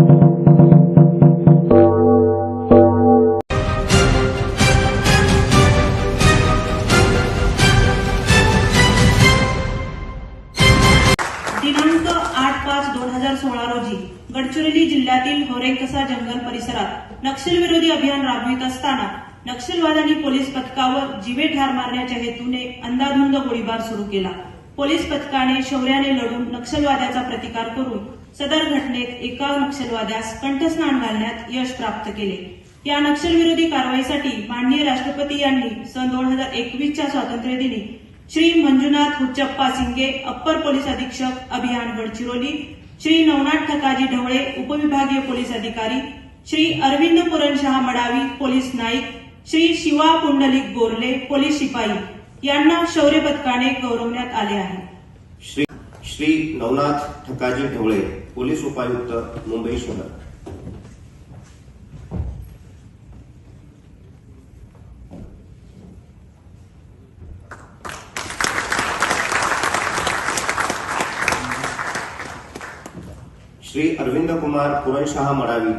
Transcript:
दिनांक आठ पाच दोन हजार सोळा रोजी गडचिरोली जिल्ह्यातील होरेकसा जंगल परिसरात नक्षलविरोधी अभियान राबवित असताना नक्षलवाद्यांनी पोलीस पथकावर जीवे ठार मारण्याच्या हेतूने अंदाधुंद गोळीबार सुरू केला. पोलीस पथकाने शौर्याने लढून नक्षलवाद्याचा प्रतिकार करून सदर घटनेत एका नक्षलवाद्यास कंठस्नान घालण्यात यश प्राप्त केले. या नक्षलविरोधी कारवाईसाठी माननीय राष्ट्रपती यांनी सन दोन हजार एकवीसच्या स्वातंत्र्यदिनी श्री मंजुनाथ हुच्चप्पा सिंगे अप्पर पोलीस अधीक्षक अभियान गडचिरोली श्री नवनाथ ठकाजी ढवळे उपविभागीय पोलीस अधिकारी श्री अरविंद पुरणशहा मडावी पोलीस नाईक श्री शिवा पुंडलिक गोरले पोलीस शिपाई यांना शौर्य पदकाने गौरवण्यात आले आहे. श्री श्री नवनाथ ठकाजी ढवळे पोलीस उपायुक्त मुंबई शहर श्री अरविंद कुमार पुरणशहा मडावी।